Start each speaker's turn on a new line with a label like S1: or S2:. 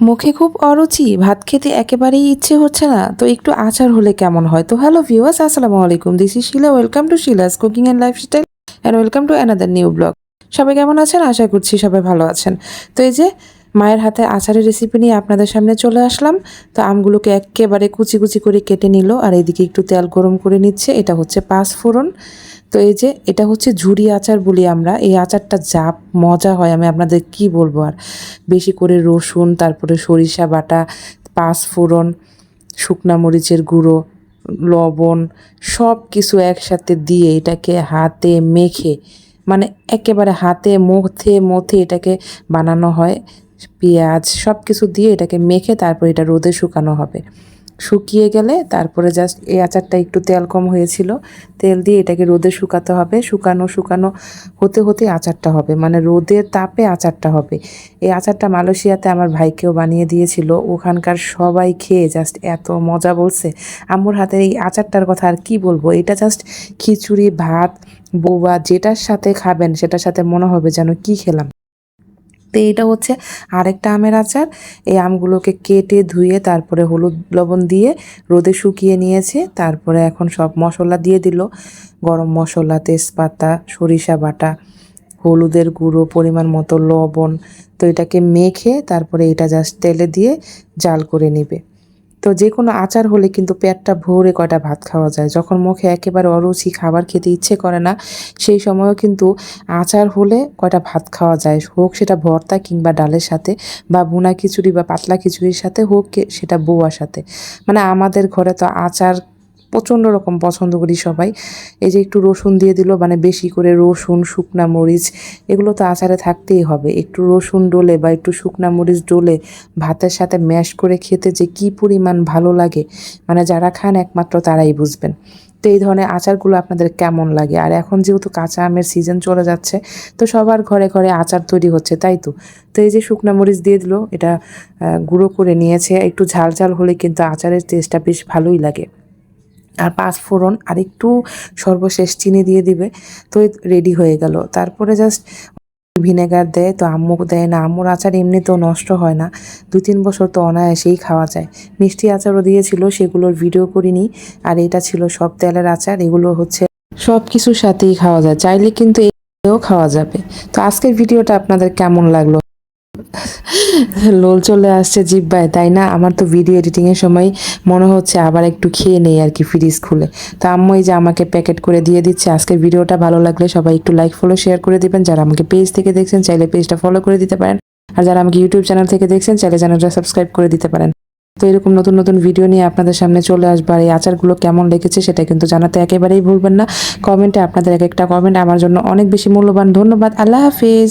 S1: মুখে খুব অরুচি, ভাত খেতে একেবারেই ইচ্ছে হচ্ছে না। তো একটু আচার হলে কেমন হয়? তো হ্যালো ভিউয়ার্স আসসালামু আলাইকুম। This is Sheela welcome to Sheela's cooking and lifestyle and welcome to another new blog সবাই কেমন আছেন? আশা করছি সবাই ভালো আছেন। তো এই যে মায়ের হাতে আচারের রেসিপি নিয়ে আপনাদের সামনে চলে আসলাম। তো আমগুলোকে একেবারে কুচি কুচি করে কেটে নিল আর এইদিকে একটু তেল গরম করে নিচ্ছে। এটা হচ্ছে পাঁচ ফোড়ন। তো এই যে এটা হচ্ছে ঝুড়ি আচার বলি আমরা। এই আচারটা যা মজা হয়, আমি আপনাদের কি বলব আর। বেশি করে রসুন, তারপরে সরিষা বাটা, পাঁচ ফোড়ন, শুকনা মরিচের গুঁড়ো, লবণ সব কিছু একসাথে দিয়ে এটাকে হাতে মেখে মানে একেবারে হাতে মথে মথে এটাকে বানানো হয়। পেঁয়াজ সব কিছু দিয়ে এটাকে মেখে তারপর এটা রোদে শুকানো হবে। শুকিয়ে গেলে তারপরে জাস্ট এই আচারটা একটু তেল কম হয়েছিল, তেল দিয়ে এটাকে রোদে শুকাতে হবে। শুকানো শুকানো হতে হতে আচারটা হবে মানে রোদের তাপে আচারটা হবে। এই আচারটা মালয়েশিয়াতে আমার ভাইকেও বানিয়ে দিয়েছিল, ওখানকার সবাই খেয়ে জাস্ট এত মজা বলছে। আম্মুর হাতের এই আচারটার কথা আর কি বলব? এটা জাস্ট খিচুড়ি, ভাত, বোবা, যেটার সাথে খাবেন, সেটার সাথে মনে হবে যেন কি খেলাম। তো এইটা হচ্ছে আরেকটা আমের আচার। এই আমগুলোকে কেটে ধুয়ে তারপরে হলুদ লবণ দিয়ে রোদে শুকিয়ে নিয়েছে। তারপরে এখন সব মশলা দিয়ে দিল। গরম মশলা, তেজপাতা, সরিষা বাটা, হলুদের গুঁড়ো, পরিমাণ মতো লবণ। তো এটাকে মেখে তারপরে এটা জাস্ট তেলে দিয়ে জাল করে নেবে। তো যে কোনো আচার হলে কিন্তু পেটটা ভরে কয়টা ভাত খাওয়া যায়। যখন মুখে একেবারে অরুচি, খাবার খেতে ইচ্ছে করে না, সেই সময়ও কিন্তু আচার হলে কয়টা ভাত খাওয়া যায়। হোক সেটা ভর্তা কিংবা ডালের সাথে বা বুনা খিচুড়ি বা পাতলা খিচুড়ির সাথে হোক সেটা বউয়ার সাথে। মানে আমাদের ঘরে তো আচার প্রচণ্ড রকম পছন্দ করি সবাই। এই যে একটু রসুন দিয়ে দিল মানে বেশি করে রসুন, শুকনা মরিচ, এগুলো তো আচারে থাকতেই হবে। একটু রসুন ডোলে বা একটু শুকনা মরিচ ডোলে ভাতের সাথে ম্যাশ করে খেতে যে কি পরিমাণ ভালো লাগে মানে যারা খান একমাত্র তারাই বুঝবেন। তো এই ধরনের আচারগুলো আপনাদের কেমন লাগে? আর এখন যেহেতু কাঁচা আমের সিজন চলে যাচ্ছে, তো সবার ঘরে ঘরে আচার তৈরি হচ্ছে, তাই তো? তো এই যে শুকনা মরিচ দিয়ে দিল, এটা গুঁড়ো করে নিয়েছে। একটু ঝাল ঝাল হলে কিন্তু আচারের টেস্টটা বেশ ভালোই লাগে। আর পাঁচ ফোড়ন আর একটু সর্বশেষ চিনি দিয়ে দিবে। তো রেডি হয়ে গেল। তারপরে জাস্ট ভিনেগার দেয়, তো আম্মু দেয় না। আম্মুর আচার এমনিতেও নষ্ট হয় না। দু তিন বছর তো অনায়াসেই খাওয়া যায়। মিষ্টি আচারও দিয়েছিল, সেগুলোর ভিডিও করিনি। আর এটা ছিল সব তেলের আচার, এগুলো হচ্ছে সব কিছুর সাথেই খাওয়া যায়। চাইলে কিন্তু এও খাওয়া যাবে। তো আজকের ভিডিওটা আপনাদের কেমন লাগল? লোল চলে আসছে জিব্বায়, তাই না? আমার তো ভিডিও এডিটিংয়ের সময় মনে হচ্ছে আবার একটু খেয়ে নেই আর কি ফ্রিজ খুলে তো আম্মু এই যে আমাকে প্যাকেট করে দিয়ে দিচ্ছে, আজকের ভিডিওটা ভালো লাগলে সবাই একটু লাইক ফলো শেয়ার করে দিবেন। যারা আমাকে পেজ থেকে দেখছেন, চাইলে পেজটা ফলো করে দিতে পারেন। আর যারা আমাকে ইউটিউব চ্যানেল থেকে দেখছেন, চাইলে চ্যানেলটা সাবস্ক্রাইব করে দিতে পারেন। তো এরকম নতুন নতুন ভিডিও নিয়ে আপনাদের সামনে চলে আসবে। আর এই আচারগুলো কেমন লেগেছে সেটা কিন্তু জানাতে একেবারেই ভুলবেন না। কমেন্টে আপনাদের এক একটা কমেন্ট আমার জন্য অনেক বেশি মূল্যবান। ধন্যবাদ, আল্লাহ হাফিজ।